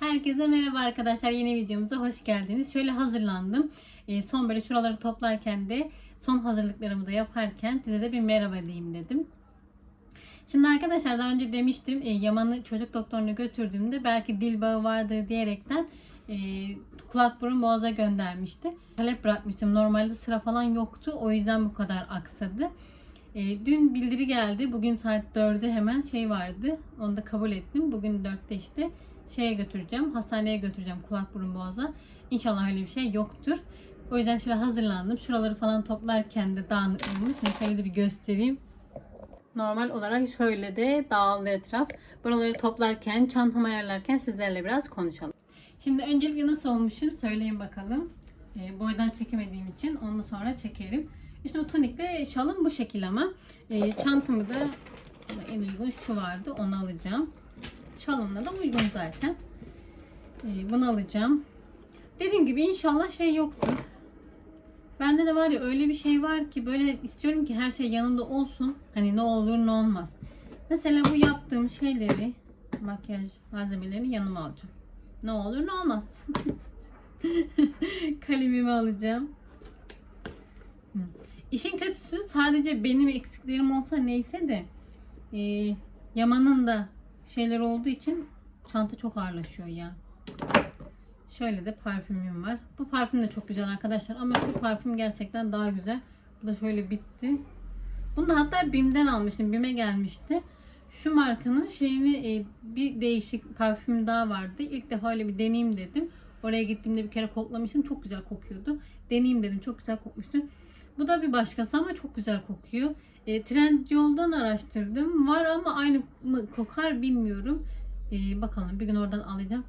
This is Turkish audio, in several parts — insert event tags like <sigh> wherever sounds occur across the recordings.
Herkese merhaba arkadaşlar. Yeni videomuza hoş geldiniz. Şöyle hazırlandım. Ee, son böyle şuraları toplarken de son hazırlıklarımı da yaparken size de bir merhaba diyeyim dedim. Şimdi arkadaşlar daha önce demiştim e, Yaman'ı çocuk doktoruna götürdüğümde belki dil bağı vardır diyerekten e, kulak burun boğaza göndermişti. Talep bırakmıştım. Normalde sıra falan yoktu. O yüzden bu kadar aksadı. E, dün bildiri geldi. Bugün saat 4'de hemen şey vardı. Onu da kabul ettim. Bugün 4'te işte şeye götüreceğim. Hastaneye götüreceğim kulak burun boğaza. İnşallah öyle bir şey yoktur. O yüzden şöyle hazırlandım. Şuraları falan toplarken de dağınık şöyle de bir göstereyim. Normal olarak şöyle de dağıldı etraf. Buraları toplarken, çantamı ayarlarken sizlerle biraz konuşalım. Şimdi öncelikle nasıl olmuşum söyleyin bakalım. E, boydan çekemediğim için onu sonra çekerim. Üstüme tunikle şalım bu şekil ama. E, çantamı da en uygun şu vardı onu alacağım. Şalımla da uygun zaten. E, bunu alacağım. Dediğim gibi inşallah şey yoktur. Bende de var ya öyle bir şey var ki böyle istiyorum ki her şey yanımda olsun. Hani ne olur ne olmaz. Mesela bu yaptığım şeyleri makyaj malzemelerini yanıma alacağım. Ne olur ne olmaz. <laughs> Kalemimi alacağım. İşin kötüsü sadece benim eksiklerim olsa neyse de e, Yaman'ın da şeyler olduğu için çanta çok ağırlaşıyor ya. Şöyle de parfümüm var. Bu parfüm de çok güzel arkadaşlar ama şu parfüm gerçekten daha güzel. Bu da şöyle bitti. Bunu da hatta BİM'den almıştım. BİM'e gelmişti. Şu markanın şeyini e, bir değişik parfüm daha vardı. İlk defa öyle bir deneyeyim dedim. Oraya gittiğimde bir kere koklamıştım. Çok güzel kokuyordu. Deneyeyim dedim. Çok güzel kokmuştu. Bu da bir başkası ama çok güzel kokuyor. E, trend yoldan araştırdım. Var ama aynı mı kokar bilmiyorum. E, bakalım bir gün oradan alacağım.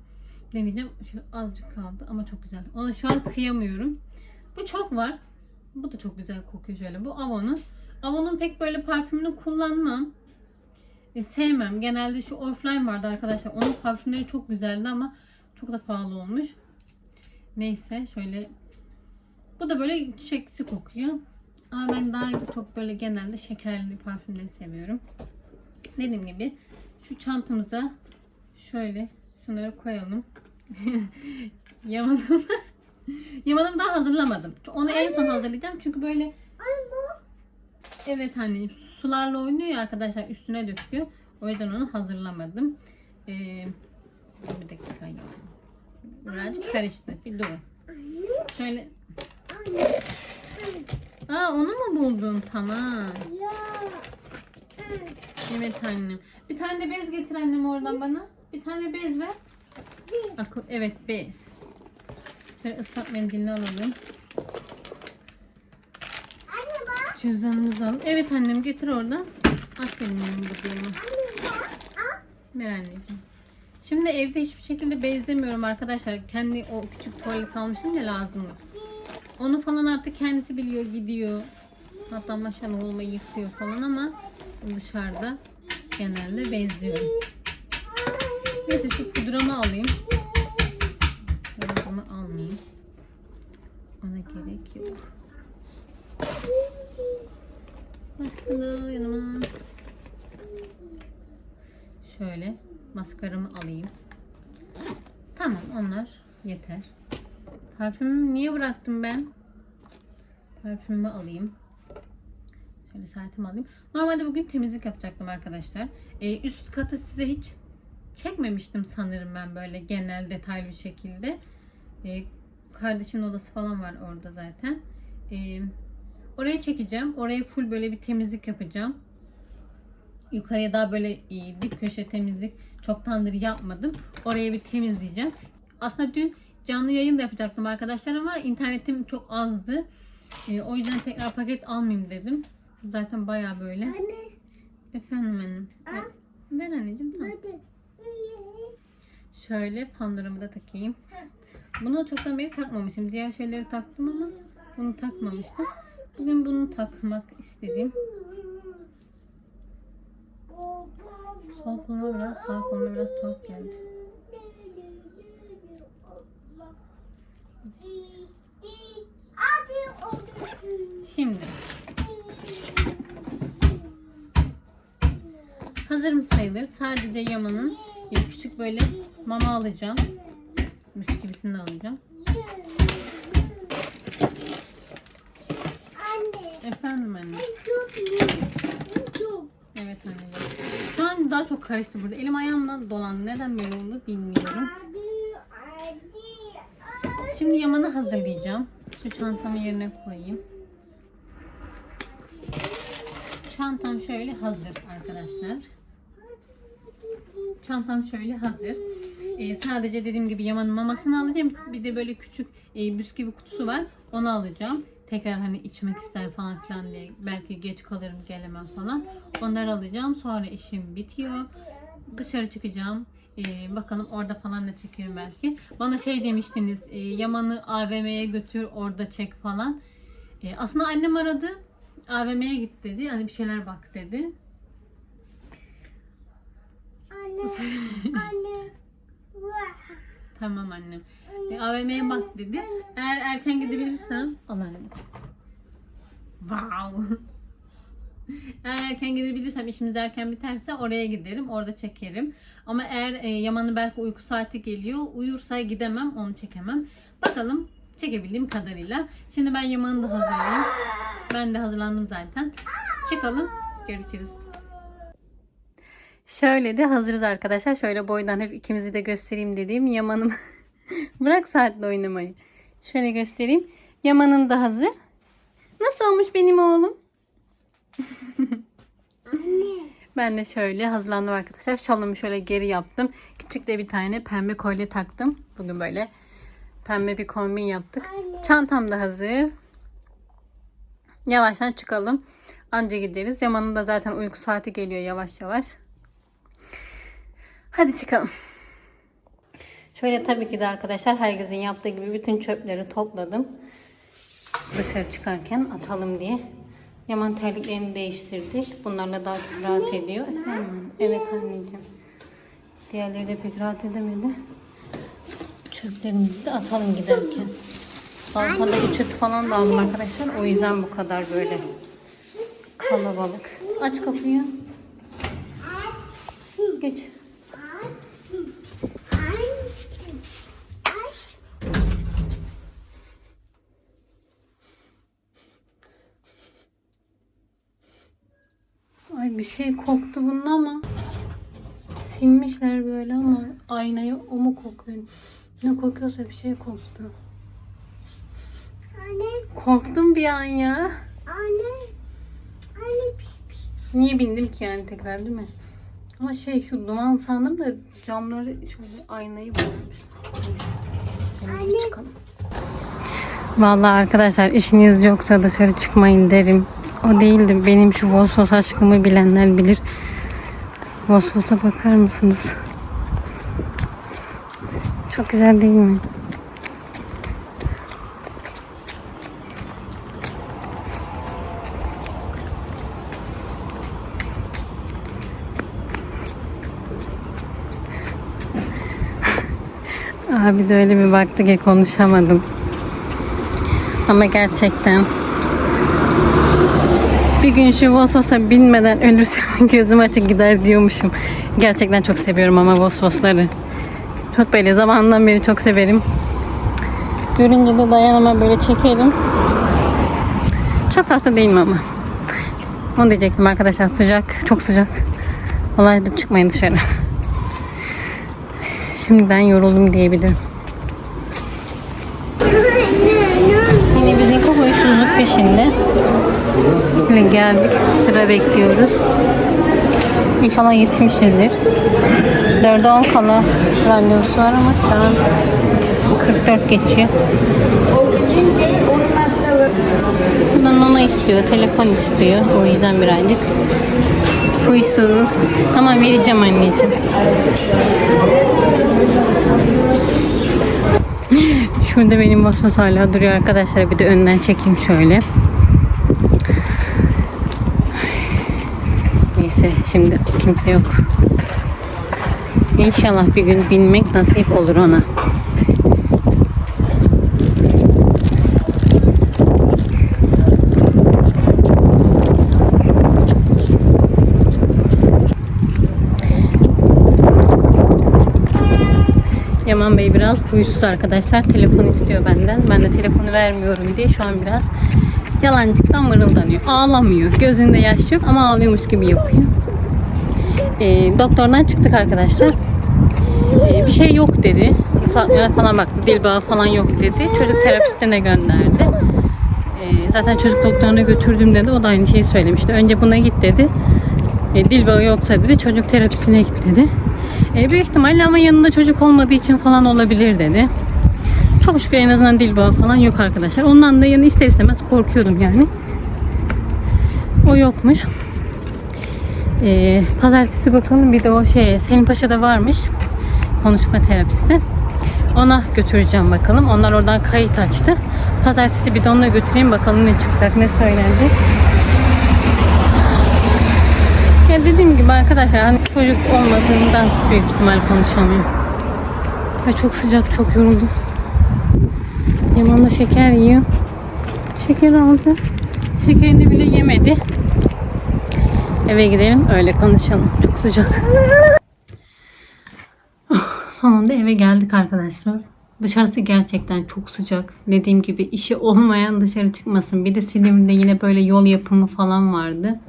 Deneyeceğim. Şöyle azıcık kaldı ama çok güzel. Ona şu an kıyamıyorum. Bu çok var. Bu da çok güzel kokuyor şöyle. Bu Avon'un. Avon'un pek böyle parfümünü kullanmam. E, sevmem. Genelde şu Oriflame vardı arkadaşlar. Onun parfümleri çok güzeldi ama çok da pahalı olmuş. Neyse şöyle. Bu da böyle çiçeksi kokuyor. Ama ben daha çok böyle genelde şekerli parfümleri seviyorum. Dediğim gibi şu çantamıza şöyle şunları koyalım. <laughs> Yamanım. <laughs> Yamanım daha hazırlamadım. Onu en son hazırlayacağım. Çünkü böyle Evet anneciğim sularla oynuyor ya arkadaşlar üstüne döküyor. O yüzden onu hazırlamadım. Ee, bir dakika ya. Birazcık karıştı. Bir dur. Şöyle. Aa onu mu buldun? Tamam. Evet annem. Bir tane de bez getir annem oradan bana. Bir tane bez ver. Akıl, evet bez. Şöyle ıslak mendilini alalım. Cüzdanımızı alalım. Evet annem getir oradan. Aferin benim bebeğime. Ver anneciğim. Şimdi evde hiçbir şekilde bezlemiyorum arkadaşlar. Kendi o küçük tuvalet almışım ya lazımlık. Onu falan artık kendisi biliyor gidiyor. Hatta maşallah olma yıkıyor falan ama dışarıda genelde bezliyorum. Neyse şu pudramı alayım. Pudramı almayayım. Ona gerek yok. Başka da yanıma şöyle maskaramı alayım. Tamam onlar yeter. Parfümümü niye bıraktım ben? Parfümümü alayım. Şöyle saatimi alayım. Normalde bugün temizlik yapacaktım arkadaşlar. Ee, üst katı size hiç çekmemiştim sanırım ben böyle genel detaylı bir şekilde. Ee, kardeşimin odası falan var orada zaten. Ee, oraya çekeceğim. Oraya full böyle bir temizlik yapacağım. Yukarıya daha böyle e, dip köşe temizlik çoktandır yapmadım. Oraya bir temizleyeceğim. Aslında dün canlı yayın da yapacaktım arkadaşlar ama internetim çok azdı. Ee, o yüzden tekrar paket almayayım dedim. Zaten baya böyle. Anne. Efendim annem. Aa. Ben anneciğim tamam. Şöyle pandoramı da takayım. Bunu çoktan beri takmamışım. Diğer şeyleri taktım ama bunu takmamıştım. Bugün bunu takmak istedim. Sol koluma biraz, sağ koluma biraz tuhaf geldi. Hazır mı sayılır? Sadece Yaman'ın e, küçük böyle mama alacağım. Bisküvisini de alacağım. Anne. Efendim anne. Evet anneciğim. Şu an daha çok karıştı burada. Elim ayağımla dolandı. Neden böyle oldu bilmiyorum. Şimdi yamanı hazırlayacağım. Şu çantamı yerine koyayım. Çantam şöyle hazır arkadaşlar. Çantam şöyle hazır. Ee, sadece dediğim gibi Yaman'ın mamasını alacağım. Bir de böyle küçük e, bisküvi kutusu var. Onu alacağım. Tekrar hani içmek ister falan filan diye. Belki geç kalırım gelemem falan. Onları alacağım. Sonra işim bitiyor. Dışarı çıkacağım. Ee, bakalım orada falan da çekerim belki. Bana şey demiştiniz. e, Yaman'ı AVM'ye götür orada çek falan. E, aslında annem aradı. AVM'ye git dedi. Hani bir şeyler bak dedi. <laughs> Anne. Tamam annem. E, AVM'ye bak dedi. Eğer erken gidebilirsem al annem. Wow. Eğer erken gidebilirsem işimiz erken biterse oraya giderim. Orada çekerim. Ama eğer e, Yaman'ın belki uyku saati geliyor. Uyursa gidemem. Onu çekemem. Bakalım çekebildiğim kadarıyla. Şimdi ben Yaman'ı da hazırlayayım. Ben de hazırlandım zaten. Çıkalım. Görüşürüz. Şöyle de hazırız arkadaşlar. Şöyle boydan hep ikimizi de göstereyim dediğim Yaman'ım. <laughs> Bırak saatle oynamayı. Şöyle göstereyim. Yaman'ım da hazır. Nasıl olmuş benim oğlum? Ben de şöyle hazırlandım arkadaşlar. Şalımı şöyle geri yaptım. Küçük de bir tane pembe kolye taktım. Bugün böyle pembe bir kombin yaptık. Çantam da hazır. Yavaştan çıkalım. Anca gideriz. Yaman'ın da zaten uyku saati geliyor yavaş yavaş. Hadi çıkalım. Şöyle tabii ki de arkadaşlar herkesin yaptığı gibi bütün çöpleri topladım. Dışarı çıkarken atalım diye. Yaman terliklerini değiştirdik. Bunlarla daha çok rahat ediyor. Efendim? Evet anneciğim. Diğerleri de pek rahat edemedi. Çöplerimizi de atalım giderken. Balkondaki çöp falan da aldım arkadaşlar. O yüzden bu kadar böyle kalabalık. Aç kapıyı. Geç. Bir şey koktu bunun ama silmişler böyle ama aynayı o mu kokuyor? Ne kokuyorsa bir şey koktu. Anne. Korktum bir an ya. Anne. Anne pis pis. Niye bindim ki yani tekrar değil mi? Ama şey şu duman sandım da camları şöyle aynayı bozmuşlar. Çıkalım. Vallahi arkadaşlar işiniz yoksa dışarı çıkmayın derim. O değildi. Benim şu Vosvos aşkımı bilenler bilir. Vosvos'a bakar mısınız? Çok güzel değil mi? <laughs> Abi de öyle bir baktı ki konuşamadım. Ama gerçekten gün şu Vosvos'a binmeden ölürsem <laughs> gözüm açık gider diyormuşum. Gerçekten çok seviyorum ama Vosvosları. Çok böyle zamandan beri çok severim. Görünce de dayanamam böyle çekelim. Çok tatlı değil mi ama? Onu diyecektim arkadaşlar sıcak, çok sıcak. De çıkmayın dışarı. Şimdiden yoruldum diyebilirim. Yine biz Niko huysuzluk peşinde. Böyle geldik. Sıra bekliyoruz. İnşallah yetişmişizdir. 4'e 10 kala randevusu var ama şu an 44 geçiyor. Buradan ona istiyor, telefon istiyor. O yüzden bir aylık. Huysuz. Tamam vereceğim anneciğim. <laughs> Şurada benim basmas hala duruyor arkadaşlar. Bir de önden çekeyim şöyle. Neyse şimdi kimse yok. İnşallah bir gün binmek nasip olur ona. Dilbay biraz huysuz arkadaşlar. Telefon istiyor benden. Ben de telefonu vermiyorum diye şu an biraz yalancıktan mırıldanıyor. Ağlamıyor. Gözünde yaş yok ama ağlıyormuş gibi yapıyor. Ee, doktordan çıktık arkadaşlar. Ee, bir şey yok dedi. Kulaklarına falan baktı. Dil bağı falan yok dedi. Çocuk terapistine gönderdi. Ee, zaten çocuk doktoruna götürdüm dedi. O da aynı şeyi söylemişti. Önce buna git dedi. E, dil bağı yoksa dedi çocuk terapisine git dedi. E, büyük ihtimalle ama yanında çocuk olmadığı için falan olabilir dedi. Çok şükür en azından dil bağı falan yok arkadaşlar. Ondan da yani ister istemez korkuyordum yani. O yokmuş. E, pazartesi bakalım bir de o şey Selim Paşa'da varmış konuşma terapisti. Ona götüreceğim bakalım. Onlar oradan kayıt açtı. Pazartesi bir de onunla götüreyim bakalım ne çıkacak ne söylendi. Ya dediğim gibi arkadaşlar hani çocuk olmadığından büyük ihtimal konuşamıyorum. Ve çok sıcak çok yoruldum. Yaman da şeker yiyor. Şeker aldı. Şekerini bile yemedi. Eve gidelim öyle konuşalım. Çok sıcak. Oh, Sonunda eve geldik arkadaşlar. Dışarısı gerçekten çok sıcak. Dediğim gibi işi olmayan dışarı çıkmasın. Bir de Silivri'de yine böyle yol yapımı falan vardı.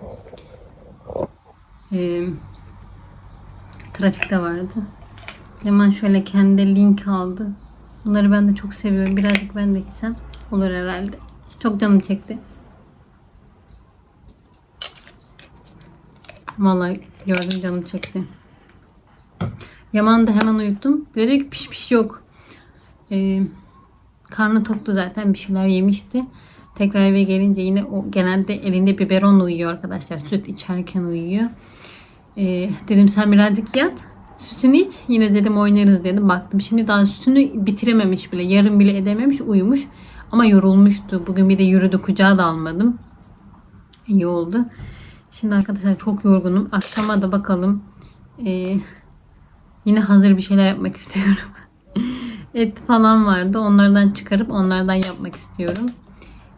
Ee, trafikte vardı. Hemen şöyle kendi link aldı. Bunları ben de çok seviyorum. Birazcık ben de gitsem olur herhalde. Çok canım çekti. Vallahi gördüm canım çekti. Yaman'ı da hemen uyuttum. Dedi ki piş piş yok. Ee, karnı toktu zaten bir şeyler yemişti. Tekrar eve gelince yine o genelde elinde biberonla uyuyor arkadaşlar. Süt içerken uyuyor. Ee, dedim sen birazcık yat. Sütünü iç. Yine dedim oynarız dedim. Baktım şimdi daha sütünü bitirememiş bile. Yarım bile edememiş. Uyumuş. Ama yorulmuştu. Bugün bir de yürüdü. Kucağa da almadım. İyi oldu. Şimdi arkadaşlar çok yorgunum. Akşama da bakalım. Ee, yine hazır bir şeyler yapmak <laughs> istiyorum. Et falan vardı. Onlardan çıkarıp onlardan yapmak istiyorum.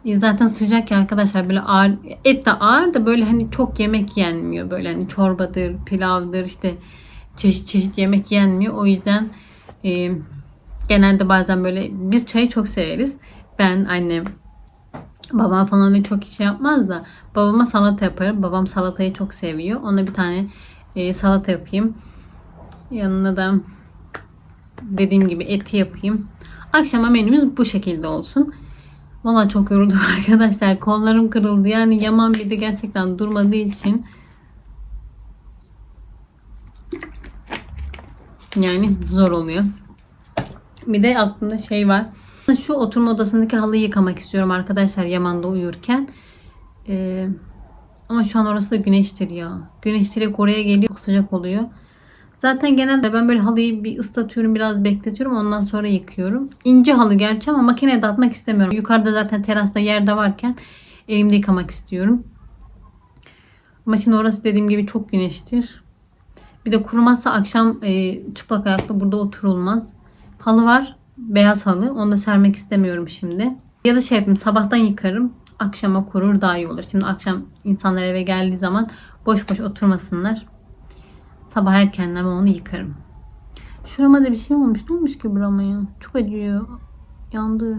E, Zaten sıcak ya arkadaşlar böyle ağır et de ağır da böyle hani çok yemek yenmiyor böyle hani çorbadır pilavdır işte çeşit çeşit yemek yenmiyor. O yüzden e, genelde bazen böyle biz çayı çok severiz. Ben annem babam falan öyle çok şey yapmaz da babama salata yaparım. Babam salatayı çok seviyor. Ona bir tane e, salata yapayım. Yanına da dediğim gibi eti yapayım. Akşama menümüz bu şekilde olsun. Valla çok yoruldum <laughs> arkadaşlar. Kollarım kırıldı. Yani Yaman bir de gerçekten durmadığı için yani zor oluyor. Bir de aklımda şey var. Şu oturma odasındaki halıyı yıkamak istiyorum arkadaşlar Yaman'da uyurken. Ee, ama şu an orası da güneştir ya. Güneş direkt oraya geliyor. Çok sıcak oluyor. Zaten genelde ben böyle halıyı bir ıslatıyorum biraz bekletiyorum ondan sonra yıkıyorum. İnce halı gerçi ama makineye de atmak istemiyorum. Yukarıda zaten terasta yerde varken elimde yıkamak istiyorum. Ama şimdi orası dediğim gibi çok güneştir. Bir de kurumazsa akşam e, çıplak ayakla burada oturulmaz. Halı var beyaz halı onu da sermek istemiyorum şimdi. Ya da şey yapayım sabahtan yıkarım akşama kurur daha iyi olur. Şimdi akşam insanlar eve geldiği zaman boş boş oturmasınlar. Sabah erkenden onu yıkarım. Şurama da bir şey olmuş. Ne olmuş ki burama ya? Çok acıyor. Yandı.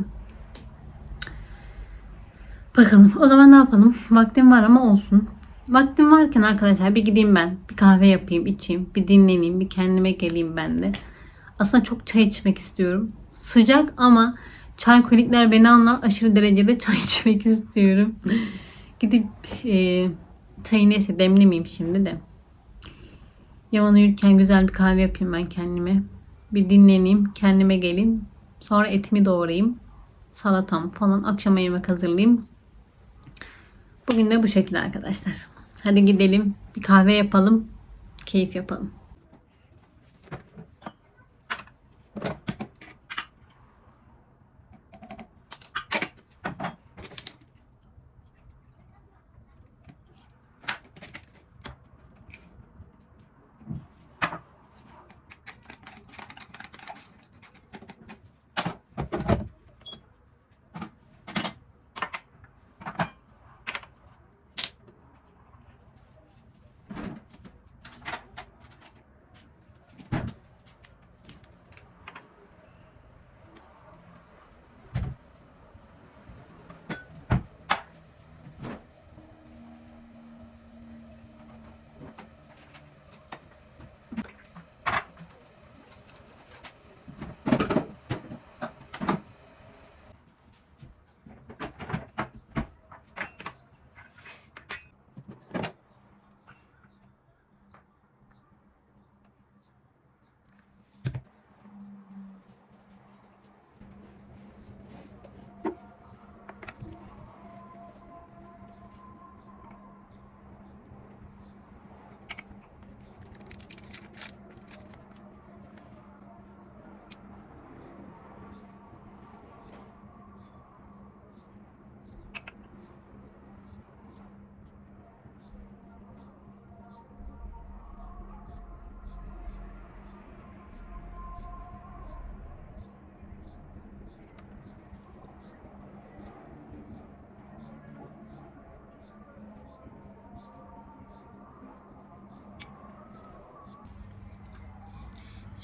Bakalım. O zaman ne yapalım? Vaktim var ama olsun. Vaktim varken arkadaşlar bir gideyim ben. Bir kahve yapayım, içeyim. Bir dinleneyim. Bir kendime geleyim ben de. Aslında çok çay içmek istiyorum. Sıcak ama çay kolikler beni anlar. Aşırı derecede <laughs> çay içmek istiyorum. Gidip e, çayı neyse demlemeyeyim şimdi de. Yaman uyurken güzel bir kahve yapayım ben kendime. Bir dinleneyim, kendime geleyim. Sonra etimi doğrayayım. Salatam falan akşama yemek hazırlayayım. Bugün de bu şekilde arkadaşlar. Hadi gidelim. Bir kahve yapalım. Keyif yapalım.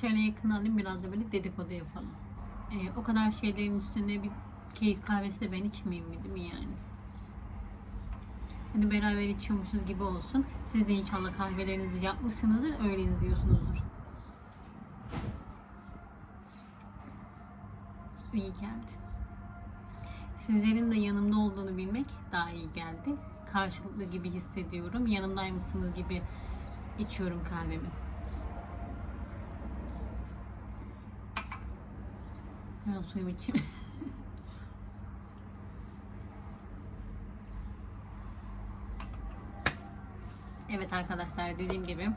Şöyle yakın alayım biraz da böyle dedikodu yapalım. Ee, o kadar şeylerin üstünde bir keyif kahvesi de ben içmeyeyim mi değil mi yani? Hani beraber içiyormuşuz gibi olsun. Siz de inşallah kahvelerinizi yapmışsınızdır, öyle izliyorsunuzdur. İyi geldi. Sizlerin de yanımda olduğunu bilmek daha iyi geldi. Karşılıklı gibi hissediyorum. Yanımdaymışsınız gibi içiyorum kahvemi. Hemen suyumu içeyim. evet arkadaşlar dediğim gibi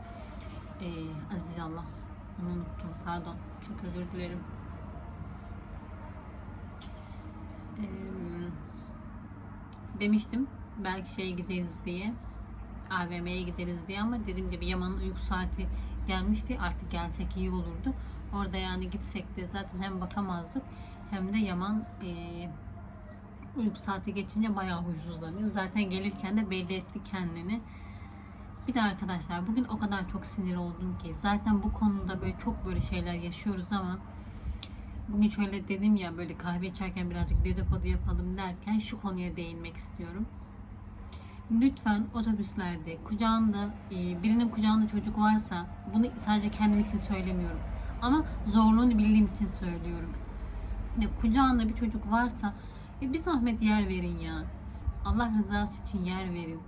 eee Aziz Allah onu unuttum pardon çok özür dilerim. Eee, demiştim belki şeye gideriz diye AVM'ye gideriz diye ama dediğim gibi Yaman'ın uyku saati gelmişti artık gelsek iyi olurdu. Orada yani gitsek de zaten hem bakamazdık hem de Yaman eee uyku saati geçince bayağı huysuzlanıyor. Zaten gelirken de belli etti kendini. Bir de arkadaşlar bugün o kadar çok sinir oldum ki zaten bu konuda böyle çok böyle şeyler yaşıyoruz ama bugün şöyle dedim ya böyle kahve içerken birazcık dedikodu yapalım derken şu konuya değinmek istiyorum. Lütfen otobüslerde kucağında e, birinin kucağında çocuk varsa bunu sadece kendim için söylemiyorum ama zorluğunu bildiğim için söylüyorum. Ya kucağında bir çocuk varsa e, bir zahmet yer verin ya. Allah rızası için yer verin.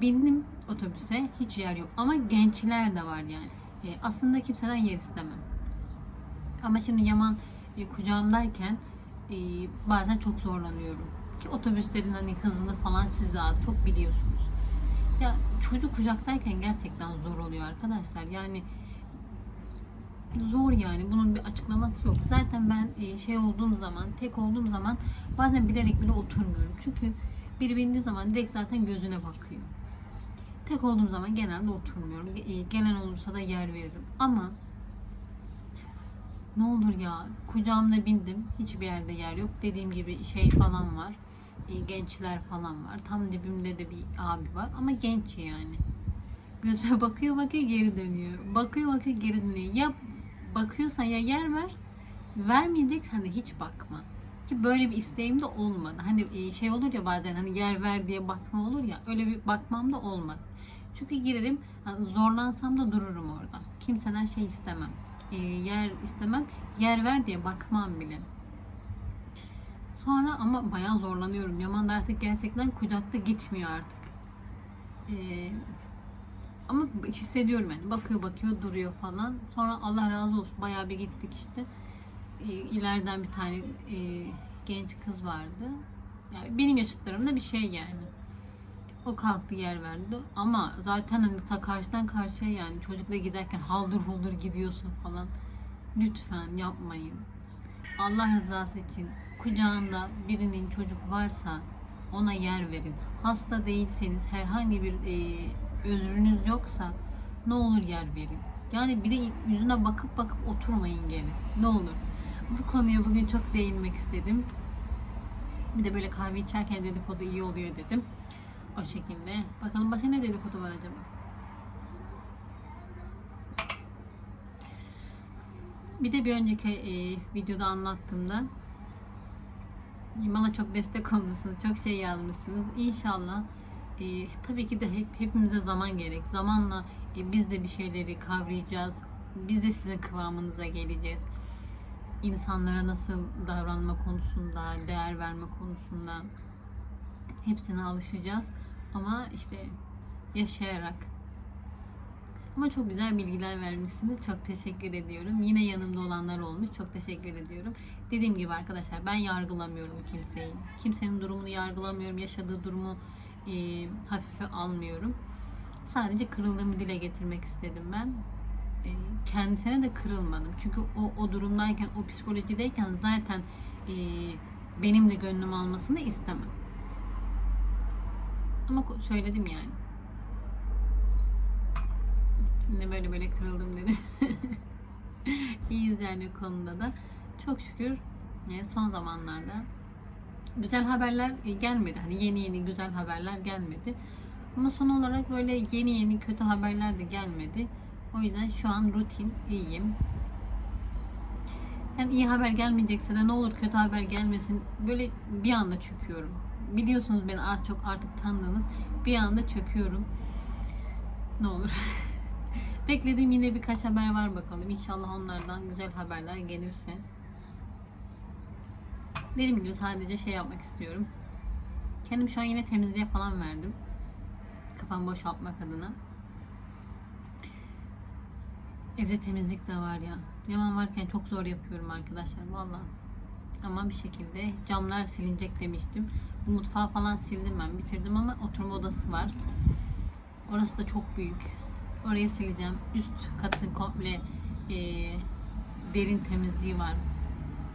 Bindim otobüse hiç yer yok ama gençler de var yani. E, aslında kimseden yer istemem. Ama şimdi Yaman e, kucağımdayken e, bazen çok zorlanıyorum. Ki otobüslerin hani hızını falan siz az çok biliyorsunuz. Ya çocuk kucaktayken gerçekten zor oluyor arkadaşlar. Yani zor yani. Bunun bir açıklaması yok. Zaten ben e, şey olduğum zaman, tek olduğum zaman bazen bilerek bile oturmuyorum. Çünkü biri bindiği zaman direkt zaten gözüne bakıyor. Tek olduğum zaman genelde oturmuyorum. E, Gelen olursa da yer veririm. Ama ne olur ya kucağımda bindim. Hiçbir yerde yer yok. Dediğim gibi şey falan var. E, gençler falan var. Tam dibimde de bir abi var. Ama genç yani. Gözüme bakıyor bakıyor geri dönüyor. Bakıyor bakıyor geri dönüyor. Ya bakıyorsan ya yer ver. Vermeyeceksen de hiç bakma. Ki böyle bir isteğim de olmadı. Hani e, şey olur ya bazen hani yer ver diye bakma olur ya. Öyle bir bakmam da olmadı. Çünkü girerim hani zorlansam da dururum orada. Kimseden şey istemem. E, yer istemem. Yer ver diye bakmam bile. Sonra ama bayağı zorlanıyorum. Yaman da artık gerçekten kucakta gitmiyor artık. Ee, ama hissediyorum yani. Bakıyor bakıyor duruyor falan. Sonra Allah razı olsun bayağı bir gittik işte. Ee, ileriden bir tane e, genç kız vardı. Yani benim yaşıtlarımda bir şey yani. O kalktı yer verdi. Ama zaten hani karşıdan karşıya yani çocukla giderken haldır huldur gidiyorsun falan. Lütfen yapmayın. Allah rızası için kucağında birinin çocuk varsa ona yer verin. Hasta değilseniz herhangi bir e, özrünüz yoksa ne olur yer verin. Yani bir de yüzüne bakıp bakıp oturmayın geri. Ne olur. Bu konuya bugün çok değinmek istedim. Bir de böyle kahve içerken dedikodu iyi oluyor dedim. O şekilde. Bakalım başka ne dedikodu var acaba? Bir de bir önceki e, videoda anlattığımda bana çok destek olmuşsunuz, çok şey yazmışsınız. İnşallah e, tabii ki de hep hepimize zaman gerek. Zamanla e, biz de bir şeyleri kavrayacağız. Biz de sizin kıvamınıza geleceğiz. İnsanlara nasıl davranma konusunda, değer verme konusunda hepsine alışacağız. Ama işte yaşayarak ama çok güzel bilgiler vermişsiniz. Çok teşekkür ediyorum. Yine yanımda olanlar olmuş. Çok teşekkür ediyorum. Dediğim gibi arkadaşlar ben yargılamıyorum kimseyi. Kimsenin durumunu yargılamıyorum. Yaşadığı durumu e, hafife almıyorum. Sadece kırıldığımı dile getirmek istedim ben. E, kendisine de kırılmadım. Çünkü o, o durumdayken, o psikolojideyken zaten e, benim de gönlüm almasını istemem. Ama söyledim yani. Yine böyle böyle kırıldım dedim. <laughs> İyiyiz yani konuda da. Çok şükür e, son zamanlarda güzel haberler e, gelmedi. Hani yeni yeni güzel haberler gelmedi. Ama son olarak böyle yeni yeni kötü haberler de gelmedi. O yüzden şu an rutin iyiyim. Yani iyi haber gelmeyecekse de ne olur kötü haber gelmesin. Böyle bir anda çöküyorum. Biliyorsunuz beni az çok artık tanıdınız. Bir anda çöküyorum. Ne olur. <laughs> Beklediğim yine birkaç haber var bakalım. İnşallah onlardan güzel haberler gelirse. Dediğim gibi sadece şey yapmak istiyorum. Kendim şu an yine temizliğe falan verdim. Kafamı boşaltmak adına. Evde temizlik de var ya. Yaman varken çok zor yapıyorum arkadaşlar valla. Ama bir şekilde camlar silinecek demiştim. Bu mutfağı falan sildim ben bitirdim ama oturma odası var. Orası da çok büyük. Orayı sileceğim. Üst katı komple e, derin temizliği var.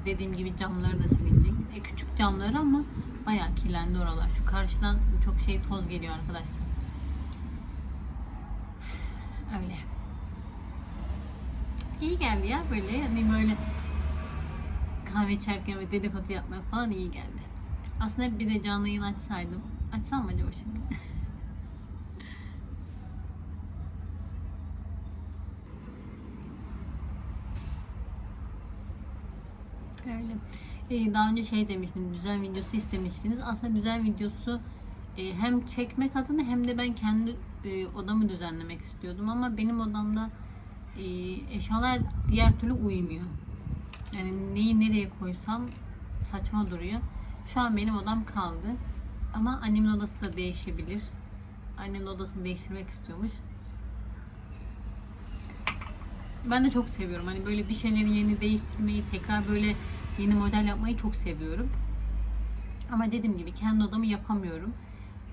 Dediğim gibi camları da silinecek. E, küçük camları ama bayağı kirlendi oralar. Şu karşıdan çok şey toz geliyor arkadaşlar. <sighs> Öyle. İyi geldi ya böyle hani böyle kahve içerken ve dedikodu yapmak falan iyi geldi. Aslında bir de canlı yayın açsaydım. Açsam mı acaba şimdi? <laughs> Öyle. Ee, daha önce şey demiştim, düzen videosu istemiştiniz. Aslında düzen videosu e, hem çekmek adına hem de ben kendi e, odamı düzenlemek istiyordum. Ama benim odamda e, eşyalar diğer türlü uymuyor. Yani neyi nereye koysam saçma duruyor. Şu an benim odam kaldı. Ama annemin odası da değişebilir. Annemin odasını değiştirmek istiyormuş. Ben de çok seviyorum. Hani böyle bir şeyleri yeni değiştirmeyi, tekrar böyle yeni model yapmayı çok seviyorum. Ama dediğim gibi kendi odamı yapamıyorum.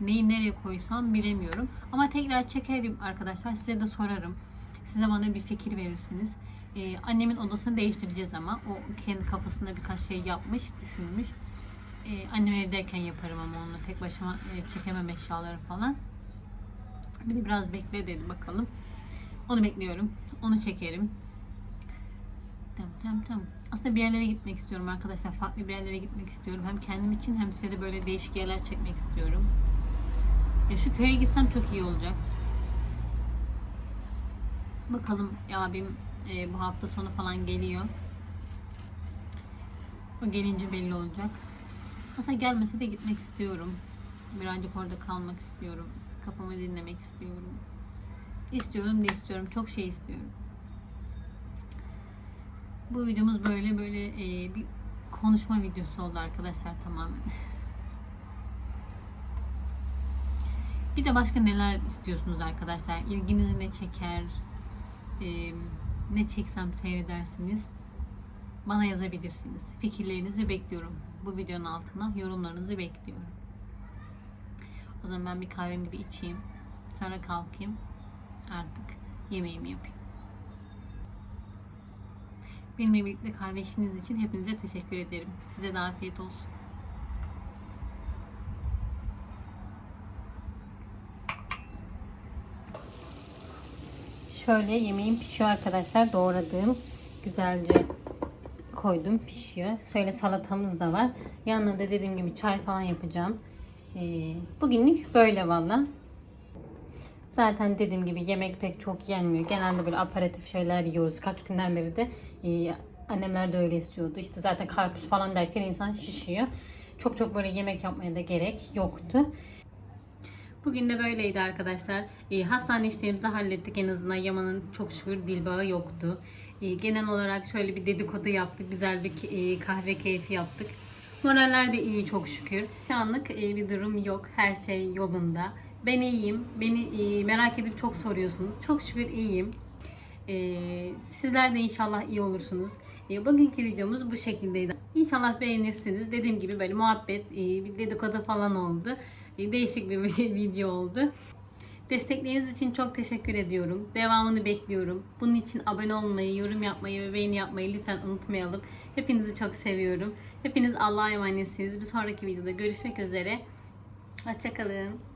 Neyi nereye koysam bilemiyorum. Ama tekrar çekerim arkadaşlar. Size de sorarım. Size bana bir fikir verirsiniz. Ee, annemin odasını değiştireceğiz ama. O kendi kafasında birkaç şey yapmış, düşünmüş. Ee, annem evdeyken yaparım ama onu tek başıma e, çekemem eşyaları falan. Bir de biraz bekle dedi bakalım. Onu bekliyorum. Onu çekerim. Tamam tamam tamam. Aslında bir yerlere gitmek istiyorum arkadaşlar. Farklı bir yerlere gitmek istiyorum. Hem kendim için hem size de böyle değişik yerler çekmek istiyorum. Ya şu köye gitsem çok iyi olacak. Bakalım ya abim e, bu hafta sonu falan geliyor. O gelince belli olacak. Aslında gelmese de gitmek istiyorum. Birazcık orada kalmak istiyorum. Kafamı dinlemek istiyorum. İstiyorum da istiyorum. Çok şey istiyorum. Bu videomuz böyle böyle e, bir konuşma videosu oldu arkadaşlar tamamen. <laughs> bir de başka neler istiyorsunuz arkadaşlar? İlginizi ne çeker? E, ne çeksem seyredersiniz? Bana yazabilirsiniz. Fikirlerinizi bekliyorum. Bu videonun altına yorumlarınızı bekliyorum. O zaman ben bir kahvemi bir içeyim. Sonra kalkayım. Artık yemeğimi yapayım. Benimle birlikte kahve içtiğiniz için hepinize teşekkür ederim. Size de afiyet olsun. Şöyle yemeğim pişiyor arkadaşlar. Doğradığım güzelce koydum pişiyor. Şöyle salatamız da var. Yanına da dediğim gibi çay falan yapacağım. Ee, bugünlük böyle valla. Zaten dediğim gibi yemek pek çok yenmiyor. Genelde böyle aparatif şeyler yiyoruz. Kaç günden beri de e, annemler de öyle istiyordu. İşte zaten karpuz falan derken insan şişiyor. Çok çok böyle yemek yapmaya da gerek yoktu. Bugün de böyleydi arkadaşlar. E, hastane işlerimizi hallettik en azından. Yaman'ın çok şükür dil bağı yoktu. E, genel olarak şöyle bir dedikodu yaptık. Güzel bir e, kahve keyfi yaptık. Moraller de iyi çok şükür. Şu anlık e, bir durum yok. Her şey yolunda. Ben iyiyim. Beni e, merak edip çok soruyorsunuz. Çok şükür iyiyim. E, sizler de inşallah iyi olursunuz. E, bugünkü videomuz bu şekildeydi. İnşallah beğenirsiniz. Dediğim gibi böyle muhabbet, bir dedikodu falan oldu. Değişik bir <laughs> video oldu. Destekleriniz için çok teşekkür ediyorum. Devamını bekliyorum. Bunun için abone olmayı, yorum yapmayı ve beğeni yapmayı lütfen unutmayalım. Hepinizi çok seviyorum. Hepiniz Allah'a emanetsiniz. Bir sonraki videoda görüşmek üzere. Hoşçakalın.